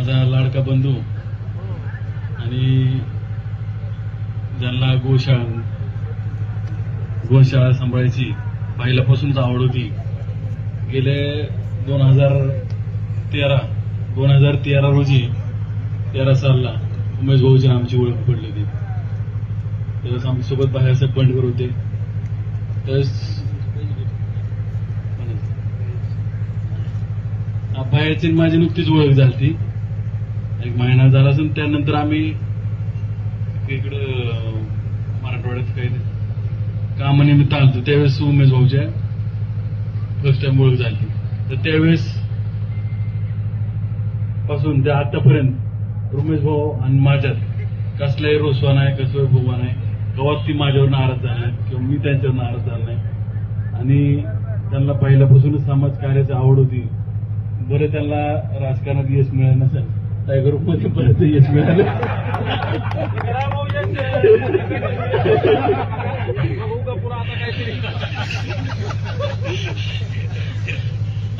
माझा लाडका बंधू आणि ज्यांना गोशाळा गोशाळा सांभाळायची पहिल्यापासूनच आवड होती गेले दोन हजार तेरा दोन हजार तेरा रोजी तेरा सालला उमेश भाऊची आमची ओळख पडली होती. त्यावेळेस आमच्यासोबत बाहेरसाहेब बंडकर होते. त्यावेळेस बाहेरची माझी नुकतीच ओळख झाली ती एक महिना झाला असून त्यानंतर आम्ही इकडं मराठवाड्यात काही कामानिमित्त आलतो. त्यावेळेस उमेश भाऊच्या फर्स्ट टाइम ओळख झाली. तर त्यावेळेस पासून ते आतापर्यंत उमेश भाऊ आणि माझ्यात कसलाही रोसवा नाही कसलाही भोवा नाही. गावात ती माझ्यावर नाराज झाली नाही किंवा मी त्यांच्यावर नाराज झाला नाही. आणि त्यांना पहिल्यापासूनच समाज कार्याची आवड होती. बरं त्यांना राजकारणात यश मिळालं नसेल टायगर ग्रुपमध्ये परत यश मिळालं.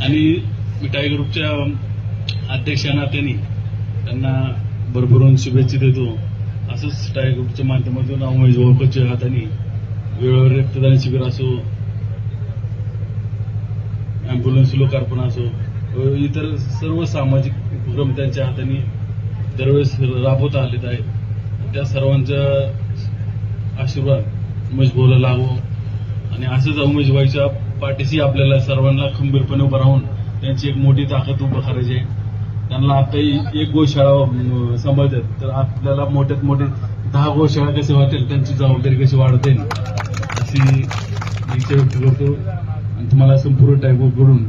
आणि मी ग्रुपच्या अध्यक्षा नात्याने त्यांना भरभरून शुभेच्छा देतो. असंच टाय ग्रुपच्या माध्यमातून उमेश भाऊच्या हाताने वेळेवर रक्तदान शिबिर असो अँब्युलन्स लोकार्पण असो इतर सर्व सामाजिक उपक्रम त्यांच्या हाताने दरवेळेस राबवता आलेत आहेत. त्या सर्वांचा आशीर्वाद उमेश भाऊला लावो. आणि असंच उमेश भाईच्या पाठीशी आपल्याला सर्वांना खंबीरपणे उभं राहून त्यांची एक मोठी ताकद उभं करायची आहे. त्यांना आता एक गोशाळा सांभाळतात. तर आपल्याला मोठ्यात मोठे दहा गोशाळा कसे वाटेल त्यांची जबाबदारी कशी वाढते अशी मी इच्छा व्यक्त करतो. आणि तुम्हाला संपूर्ण टायगोकडून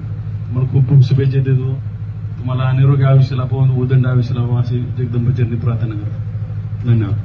मला खूप खूप शुभेच्छा देतो. तुम्हाला निरोगी आयुष्य लाभावं उदंड आयुष्य लाभावं अशी जगदंबाचरणी प्रार्थना करतो. धन्यवाद.